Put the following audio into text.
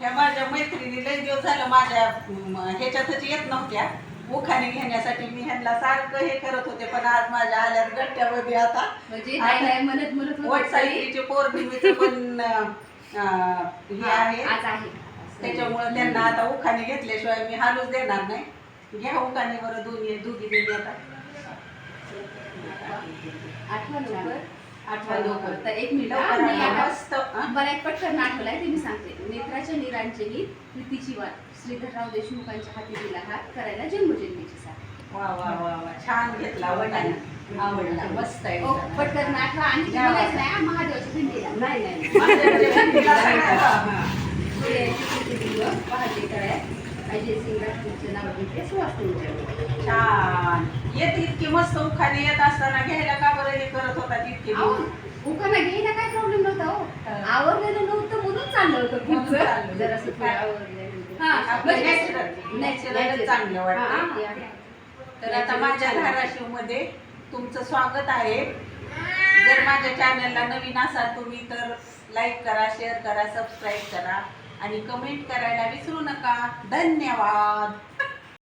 ह्या माझ्या मैत्रिणी लय दिवस झालं माझ्या ह्याच्यातच येत नव्हत्या. उखाणे घेण्यासाठी मी ह्यांना सारखं हे करत होते पण आज माझ्या आल्यात गट्ट्यामध्ये आता. म्हणजे म्हणत म्हणत वट सावित्रीचे पौर्णिमेचे पण अं, हे आहे. आज आहे. त्याच्यामुळे त्यांना आता उखाणे घेतल्याशिवाय मी हालूच देणार नाही. घ्या उखाणे बरं दोन्ही दोघी दिली आता. आठवा लवकर आठवा लवकर. तर एक मिनिट हा, हं? मला एक पटकन आठवलाय ते मी सांगते. नेत्राच्या निरांजनी प्रीतीची वाट. श्रीधरराव देशमुखांच्या हाती दिला हात करायला जन्मजन्मीची साथ. वा वा वा वा. छान घेतला आवडला. आवडला. मस्त आहे. ओ, पटकन आठवा आणि नाही हा, महादेवाच्या भिंतीला नाही नाही. हा. पहाटे तळ्यात अजय सिंग राजपूतच्या नावाने सुवासिनी छान. येत इतकी मस्त उखाणे येत असताना घ्यायला का बरं घ्यायला काय प्रॉब्लेम नव्हता हो. आवडलेलं नव्हतं म्हणून चाललं होतं पुढचं. जरासं थोडं चांगलं वाटतं. तर आता माझ्या धाराशिवमध्ये तुमचं स्वागत आहे. जर माझ्या चॅनलला नवीन असाल तुम्ही तर लाईक करा शेअर करा सबस्क्राईब करा आणि कमेंट करायला विसरू नका. धन्यवाद.